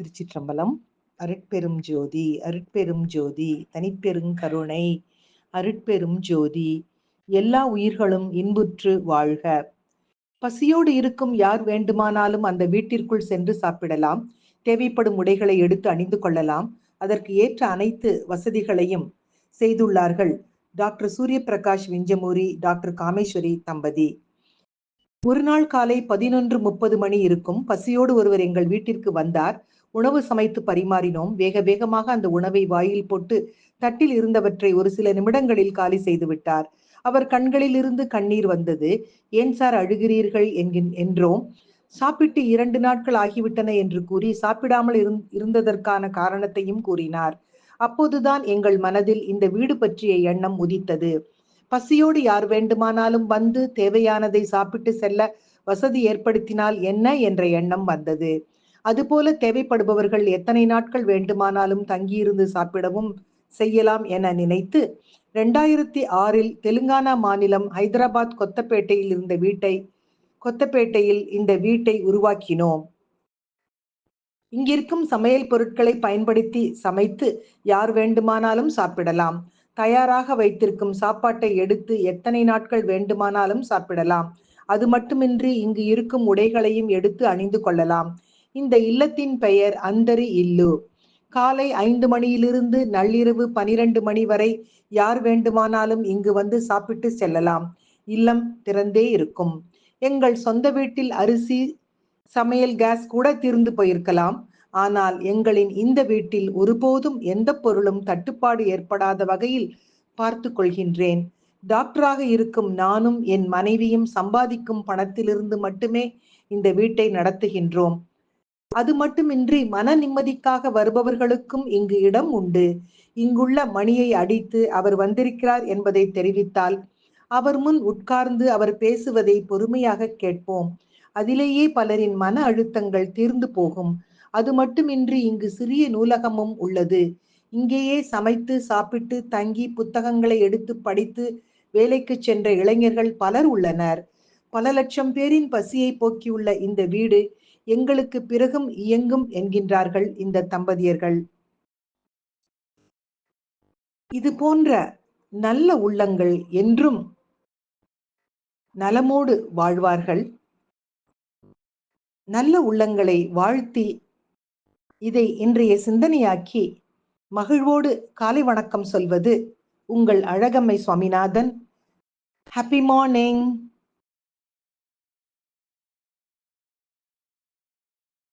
திருச்சிற்றம்பலம் அருட்பெரும் ஜோதி அருட்பெரும் ஜோதி தனிப்பெருங் கருணை அருட்பெரும் ஜோதி எல்லா உயிர்களும் இன்புற்று வாழ்க. பசியோடு இருக்கும் யார் வேண்டுமானாலும் அந்த வீட்டிற்குள் சென்று சாப்பிடலாம். தேவைப்படும் உடைகளை எடுத்து அணிந்து கொள்ளலாம். அதற்கு ஏற்ற அனைத்து வசதிகளையும் செய்துள்ளார்கள். டாக்டர் சூரிய பிரகாஷ் விஞ்சமூரி டாக்டர் காமேஸ்வரி தம்பதி. ஒரு நாள் காலை பதினொன்று முப்பது மணி இருக்கும். பசியோடு ஒருவர் எங்கள் வீட்டிற்கு வந்தார். உணவு சமைத்து பரிமாறினோம். வேக வேகமாக அந்த உணவை வாயில் போட்டு தட்டில் இருந்தவற்றை ஒரு சில நிமிடங்களில் காலி செய்து விட்டார். அவர் கண்களில் இருந்து கண்ணீர் வந்தது. ஏன் சார் அழுகிறீர்கள்? என்கின் என்றோம். சாப்பிட்டு இரண்டு நாட்கள் ஆகிவிட்டன என்று கூறி சாப்பிடாமல் இருந்ததற்கான காரணத்தையும் கூறினார். அப்போதுதான் எங்கள் மனதில் இந்த வீடு பற்றிய எண்ணம் உதித்தது. பசியோடு யார் வேண்டுமானாலும் வந்து தேவையானதை சாப்பிட்டு செல்ல வசதி ஏற்படுத்தினால் என்ன? என்ற எண்ணம் வந்தது. அதுபோல தேவைப்படுபவர்கள் எத்தனை நாட்கள் வேண்டுமானாலும் தங்கியிருந்து சாப்பிடவும் செய்யலாம் என நினைத்து ரெண்டாயிரத்தி ஆறில் தெலுங்கானா மாநிலம் ஹைதராபாத் கொத்தப்பேட்டையில் இருந்த வீட்டை கொத்தப்பேட்டையில் இந்த வீட்டை உருவாக்கினோம். இங்கிருக்கும் சமையல் பொருட்களை பயன்படுத்தி சமைத்து யார் வேண்டுமானாலும் சாப்பிடலாம். தயாராக வைத்திருக்கும் சாப்பாட்டை எடுத்து எத்தனை நாட்கள் வேண்டுமானாலும் சாப்பிடலாம். அது மட்டுமின்றி இங்கு இருக்கும் உடைகளையும் எடுத்து அணிந்து கொள்ளலாம். இந்த இல்லத்தின் பெயர் அந்தரி இல்லு. காலை ஐந்து மணியிலிருந்து நள்ளிரவு பனிரெண்டு மணி வரை யார் வேண்டுமானாலும் இங்கு வந்து சாப்பிட்டு செல்லலாம். இல்லம் திறந்தே இருக்கும். எங்கள் சொந்த வீட்டில் அரிசி சமையல் கேஸ் கூட தீர்ந்து போயிருக்கலாம். ஆனால் எங்களின் இந்த வீட்டில் ஒருபோதும் எந்த பொருளும் தட்டுப்பாடு ஏற்படாத வகையில் பார்த்து கொள்கின்றேன். டாக்டராக இருக்கும் நானும் என் மனைவியும் சம்பாதிக்கும் பணத்திலிருந்து மட்டுமே இந்த வீட்டை நடத்துகின்றோம். அது மட்டுமின்றி மன நிம்மதிக்காக வருபவர்களுக்கும் இங்கு இடம் உண்டு. இங்குள்ள மணியை அடித்து அவர் வந்திருக்கிறார் என்பதை தெரிவித்தால் அவர் முன் உட்கார்ந்து அவர் பேசுவதை பொறுமையாக கேட்போம். அதிலேயே பலரின் மன அழுத்தங்கள் தீர்ந்து போகும். அது மட்டுமின்றி இங்கு சிறிய நூலகமும் உள்ளது. இங்கேயே சமைத்து சாப்பிட்டு தங்கி புத்தகங்களை எடுத்து படித்து வேலைக்கு சென்ற இளைஞர்கள் பலர் உள்ளனர். பல லட்சம் பேரின் பசியை போக்கியுள்ள இந்த வீடு எங்களுக்கு பிறகும் இயங்கும் என்கின்றார்கள் இந்த தம்பதியர்கள். இது போன்ற நல்ல உள்ளங்கள் என்றும் நலமோடு வாழ்வார்கள். நல்ல உள்ளங்களை வாழ்த்தி இதை இன்றைய சிந்தனையாக்கி மகிழ்வோடு காலை வணக்கம் சொல்வது உங்கள் அழகம்மை சுவாமிநாதன். Happy morning